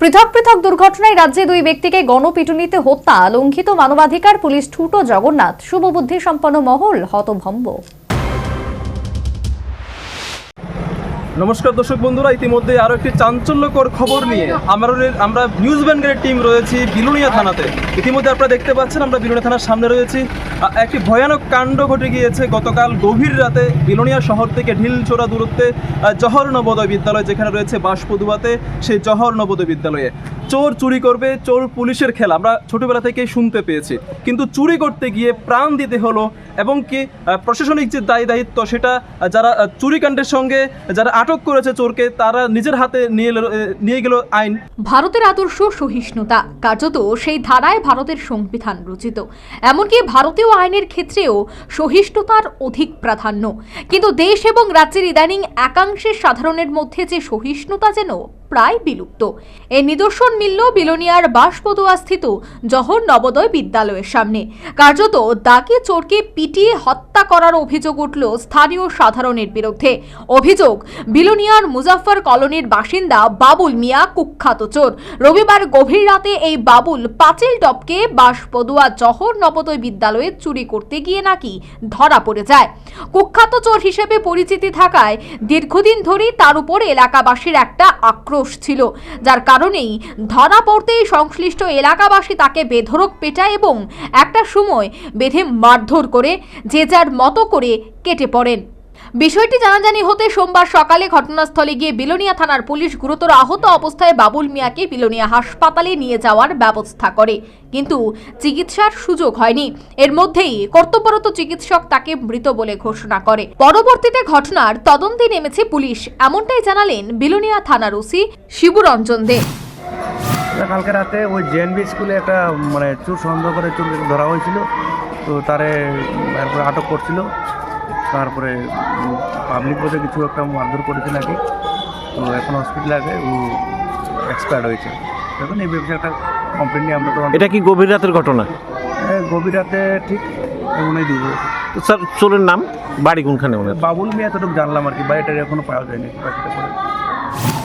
পৃথক পৃথক দুর্ঘটনায় রাজ্যে দুই ব্যক্তিকে গণপিটুনিতে হত্যা লঙ্ঘিত মানবাধিকার, পুলিশ ঠুটো জগন্নাথ শুভবুদ্ধি সম্পন্ন মহল, হতভম্ব। নমস্কার দর্শক বন্ধুরা, ইতিমধ্যে আরও একটি চাঞ্চল্যকর খবর নিয়ে আমরা আমরা নিউজ ব্যাংকের টিম রয়েছি বিলুনিয়া থানাতে। ইতিমধ্যে আপনারা দেখতে পাচ্ছেন, আমরা বিলুনিয়া থানার সামনে রয়েছি। একটি ভয়ানক কাণ্ড ঘটে গিয়েছে গতকাল গভীর রাতে বিলুনিয়া শহর থেকে ঢিলছোড়া দূরত্বে জহর নবোদয় বিদ্যালয় যেখানে রয়েছে বাসপদুয়াতে সেই জহর নবোদয় বিদ্যালয়ে। চোর চুরি করবে, চোর পুলিশের খেলা, আমরা ছোটবেলা থেকেই শুনতে পেয়েছি। কিন্তু চুরি করতে গিয়ে প্রাণ দিতে হলো এবং কি প্রশাসনিক যে দায়ী দায়িত্ব সেটা যারা চুরিকাণ্ডের সঙ্গে, যারা আটক করেছে চোরকে, তারা নিজের হাতে নিয়ে নিয়ে গেল আইন। ভারতের আদর্শ সহিষ্ণুতা, কার্যত সেই ধারায় ভারতের সংবিধান রচিত। এমনকি ভারতীয় আইনের ক্ষেত্রেও সহিষ্ণুতার অধিক প্রাধান্য। কিন্তু দেশ এবং রাজ্যের ইদানিং একাংশের সাধারণের মধ্যে যে সহিষ্ণুতা যেন প্রায় বিলুপ্ত। এর নিদর্শন মিলল বিলোনিয়ার বাঁশপদুয়া স্থিত জহর নবোদয় বিদ্যালয়ের সামনে। কার্যত ডাকে চোরকে পিটিয়ে হত্যা করার অভিযোগ উঠল স্থানীয় সাধারণের বিরুদ্ধে। অভিযোগ, বিলোনিয়ার মুজাফফর কলোনির বাসিন্দা বাবুল মিয়া কুখ্যাত চোর। রবিবার গভীর রাতে এই বাবুল পাঁচিল টপকে বাঁশপদুয়া জহর নবোদয় বিদ্যালয়ে চুরি করতে গিয়ে নাকি ধরা পড়ে যায়। কুখ্যাত চোর হিসেবে পরিচিতি থাকায় দীর্ঘদিন ধরেই তার উপর এলাকাবাসীর একটা আক্রোশ ছিল, যার কারণেই ধরা পড়তেই সংশ্লিষ্ট এলাকাবাসী তাকে বেধরক পেটায় এবং একটা সময় বেঁধে মারধর করে, যে যার মতো করে কেটে পড়েন। বিষয়টি জানাজানি হতে সোমবার সকালে ঘটনাস্থলে গিয়ে বিলোনিয়া থানার পুলিশ গুরুতর আহত অবস্থায় বাবুল মিয়াকে বিলোনিয়া হাসপাতালে নিয়ে যাওয়ার ব্যবস্থা করে। কিন্তু চিকিৎসার সুযোগ হয়নি। এর মধ্যেই কর্তব্যরত চিকিৎসক তাকে মৃত বলে ঘোষণা করে। পরবর্তীতে ঘটনার তদন্তে নেমেছে পুলিশ। এমনটাই জানালেন বিলোনিয়া থানার ওসি শিবুরঞ্জন দে। কালকে রাতে ওই জেএনবি স্কুলে একটা মানে চোর সন্দেহ করে চোর ধরা হয়েছিল। তো তারে আটক করছিল। তারপরে পাবলিক বসে কিছু একটা মারধর করেছে নাকি? তো এখন হসপিটালে আছে ও এক্সপায়ার্ড হয়েছে। এখন এই ব্যবসায় একটা কমপ্লেন নিয়ে আমরা তো এটা কি গভীর রাতের ঘটনা? এ, গভীর রাতে ঠিক এমনই দিব তো স্যার চোরের নাম বাড়ি কোনখানে ওনার? বাবুল মিয়া এতটুকু জানলাম আর কি বাড়িটা এখনও পাওয়া যায়নি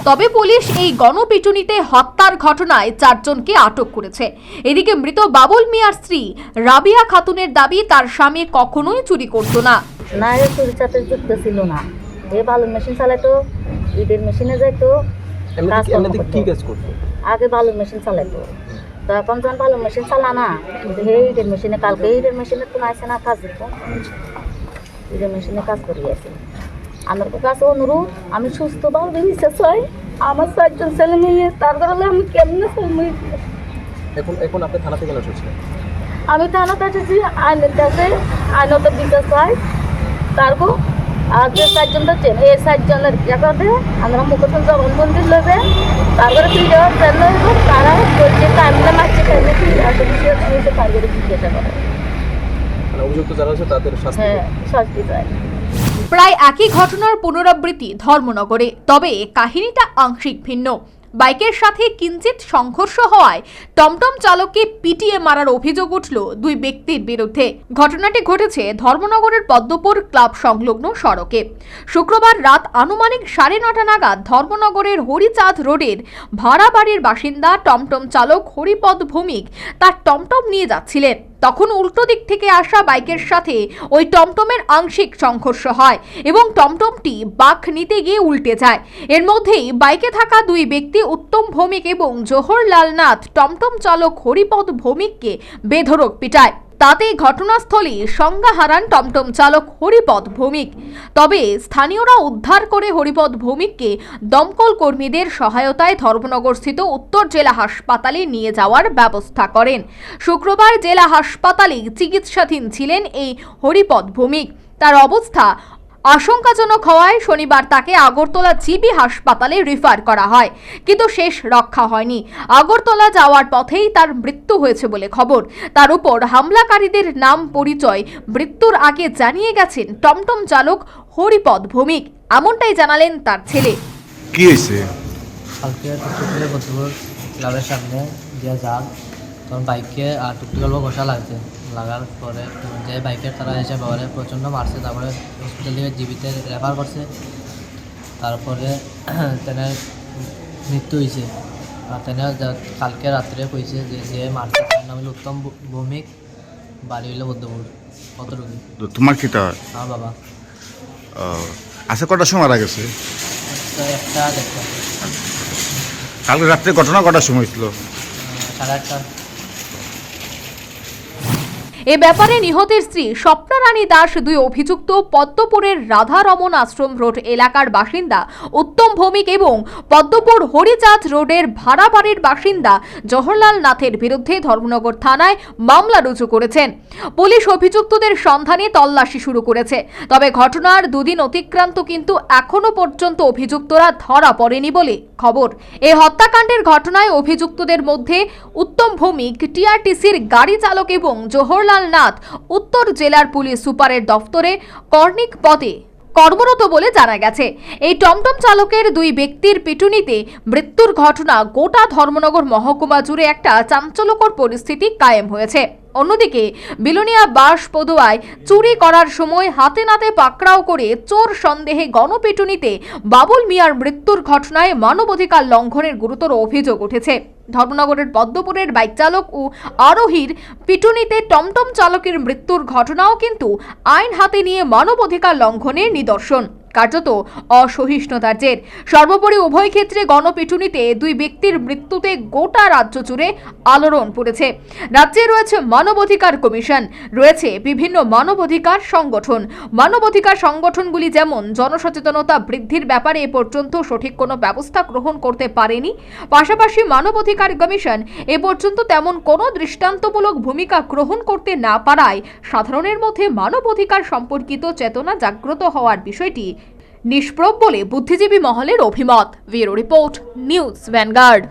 তবে পুলিশ এই গণপিটুনিতে হত্যার ঘটনায় চারজনকে আটক করেছে। এদিকে মৃত বাবুল মিয়ার স্ত্রী রাবিয়া খাতুনের দাবি তার স্বামী কখনোই চুরি করতো না। না এর চুরির সাথে যুক্ত ছিল না। এ ভালো মেশিন চালাইতো ঈদের মেশিনে যাইতো করতো। কাজ করতো? আগে ভালো মেশিন চালাইতো। তো এখন যখন ভালো মেশিন চালা না হে ঈদের মেশিনে কালকে ঈদের মেশিনে তো আসে না কাজ দিত। ঈদের মেশিনে কাজ করি আছে। আমার কাছে অনুরোধ আমি সুস্থ ভাবে নিচে চাই আমার চারজন ছেলে মেয়ে তার কারণে আমি কেমনে এখন এখন আপনি থানা থেকে আমি থানাতে এসেছি আইনের কাছে আইনত দিতে চাই। তারপর আর যে চারজন যাচ্ছেন এই চারজনের জায়গাতে আমরা মুখোশন জগন্মন্দির লবে তারপরে ফিরে যাওয়ার জন্য তারা বলছে টাইমটা মারছে ফিরে তারপরে জিজ্ঞাসা করে মানে অভিযুক্ত যারা আছে তাদের হ্যাঁ শাস্তি চাই প্রায় একই ঘটনার পুনরাবৃত্তি ধর্মনগরে তবে কাহিনীটা আংশিক ভিন্ন। বাইকের সাথে কিঞ্চিত সংঘর্ষ হওয়ায় টমটম চালককে পিটিয়ে মারার অভিযোগ উঠল দুই ব্যক্তির বিরুদ্ধে। ঘটনাটি ঘটেছে ধর্মনগরের পদ্মপুর ক্লাব সংলগ্ন সড়কে। শুক্রবার রাত আনুমানিক সাড়ে নটা নাগাদ ধর্মনগরের হরিচাঁদ রোডের ভাড়া বাড়ির বাসিন্দা টমটম চালক হরিপদ ভৌমিক তার টমটম নিয়ে যাচ্ছিলেন। তখন উল্টো দিক থেকে আসা বাইকের সাথে ওই টমটমের আংশিক সংঘর্ষ হয় এবং টমটমটি বাঁক নিতে গিয়ে উল্টে যায়। এর মধ্যেই বাইকে থাকা দুই ব্যক্তি উত্তম ভৌমিক এবং জোহরলাল নাথ টমটম চালক হরিপদ ভৌমিককে বেধরক পিটায়। তাতে ঘটনাস্থলে সংজ্ঞা হারান টমটম চালক হরিপদ ভৌমিক। তবে স্থানীয়রা উদ্ধার করে হরিপদ ভৌমিককে দমকল কর্মীদের সহায়তায় ধর্মনগরস্থিত উত্তর জেলা হাসপাতালে নিয়ে যাওয়ার ব্যবস্থা করেন। শুক্রবার জেলা হাসপাতালে চিকিৎসাধীন ছিলেন এই হরিপদ ভৌমিক। তার অবস্থা আশঙ্কাজনক হওয়ায় শনিবার তাকে আগরতলা জিবি হাসপাতালে রিফার করা হয় কিন্তু শেষ রক্ষা হয়নি। আগরতলা যাওয়ার পথেই তার মৃত্যু হয়েছে বলে খবর। তার উপর হামলাকারীদের নাম পরিচয় মৃত্যুর আগে জানিয়ে গেছেন টমটম চালক হরিপদ ভৌমিক। এমনটাই জানালেন তার ছেলে। কি হয়েছে? কালকে টুকটুকি বন্ধুর ক্লাবের সামনে দিয়ে যান তখন বাইকে আর ঘষা লাগছে। লাগার পরে যে বাইকের তারা এসে বাবারে প্রচণ্ড মারছে তারপরে হসপিটাল থেকে জীবিতে রেফার করছে। তারপরে তেনার মৃত্যু হয়েছে আর তেনে কালকে রাত্রে কইছে যে যে মারছে তার নাম হলো উত্তম ভৌমিক বাড়ি হইল বদ্ধপুর। কতটুকু? তো তোমার কিটা? হয় বাবা। আহ, আচ্ছা কটার সময় মারা গেছে? একটা দেখতে কালকে রাত্রে ঘটনা কটার সময় ছিল সাড়ে আটটা। এ ব্যাপারে নিহতের স্ত্রী স্বপ্না রানী দাস দুই অভিযুক্ত পদ্মপুরের রাধারমন আশ্রম রোড এলাকার বাসিন্দা উত্তম ভৌমিক এবং পদ্মপুর হরিচাঁদ রোডের ভাড়া বাড়ির বাসিন্দা জওহরলাল নাথের বিরুদ্ধে ধর্মনগর থানায় মামলা রুজু করেছেন। পুলিশ অভিযুক্তদের সন্ধানে তল্লাশি শুরু করেছে। তবে ঘটনার দুদিন অতিক্রান্ত কিন্তু এখনও পর্যন্ত অভিযুক্তরা ধরা পড়েনি বলে খবর। এই হত্যাকাণ্ডের ঘটনায় অভিযুক্তদের মধ্যে উত্তম ভৌমিক, টিআরটিসির গাড়ি চালক এবং জওহরলাল নাথ উত্তর জেলার পুলিশ সুপারের দফতরে কর্নিক পদে কর্মরত বলে জানা গেছে। এই টমটম চালকের দুই ব্যক্তির পিটুনিতে মৃত্যুর ঘটনা গোটা ধর্মনগর মহকুমা জুড়ে একটা চাঞ্চল্যকর পরিস্থিতি কায়েম হয়েছে। অন্যদিকে, বিলোনিয়া বাস পদুয়ায় চুরি করার সময় হাতে নাতে পাকড়াও করে চোর সন্দেহে গণপিটুনিতে বাবুল মিয়ার মৃত্যুর ঘটনায় মানবাধিকার লঙ্ঘনের গুরুতর অভিযোগ উঠেছে। ধর্মনগরের পদ্মপুরের বাইক চালক ও আরোহীর পিটুনিতে টমটম চালকের মৃত্যুর ঘটনাও কিন্তু আইন হাতে নিয়ে মানবাধিকার লঙ্ঘনের নিদর্শন। কার্যত অসহিষ্ণুতার জের। সর্বোপরি উভয় ক্ষেত্রে গণপিটুনিতে দুই ব্যক্তির মৃত্যুতে গোটা রাজ্য জুড়ে আলোড়ন পড়েছে। রাজ্যে রয়েছে মানবাধিকার কমিশন, রয়েছে বিভিন্ন মানবাধিকার সংগঠন। মানবাধিকার সংগঠনগুলি যেমন জনসচেতনতা বৃদ্ধির ব্যাপারে এ পর্যন্ত সঠিক কোনো ব্যবস্থা গ্রহণ করতে পারেনি, পাশাপাশি মানবাধিকার কমিশন এ পর্যন্ত তেমন কোনো দৃষ্টান্তমূলক ভূমিকা গ্রহণ করতে না পারায় সাধারণের মধ্যে মানবাধিকার সম্পর্কিত চেতনা জাগ্রত হওয়ার বিষয়টি নিষ্প্রভ বলে বুদ্ধিজীবী মহলের অভিমত। Bureau report news Vanguard.